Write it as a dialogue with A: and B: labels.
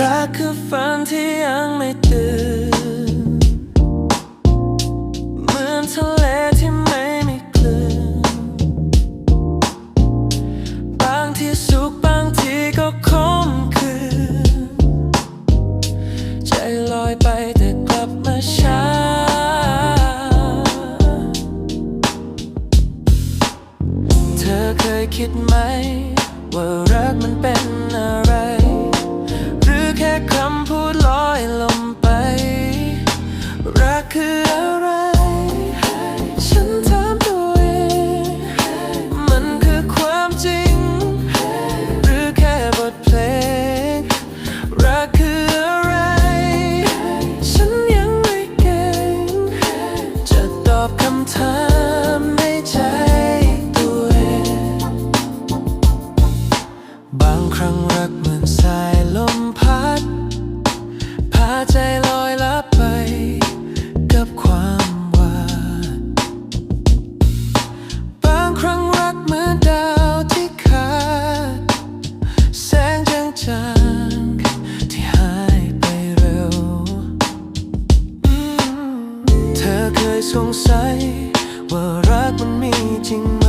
A: รักคือฝันที่ยังไม่ตื่นเหมือนทะเลที่ไม่มีคลื่นบางที่สุขบางที่ก็คมคืนใจลอยไปแต่กลับมาช้าเธอเคยคิดไหม รักเหมือนสายลมพัด พาใจลอยลับไป กับความหวานบางครั้งรักเหมือนดาวที่ขาด แสงจางๆที่หายไปเร็ว เธอเคยสงสัย ว่ารักมันมีจริงไหม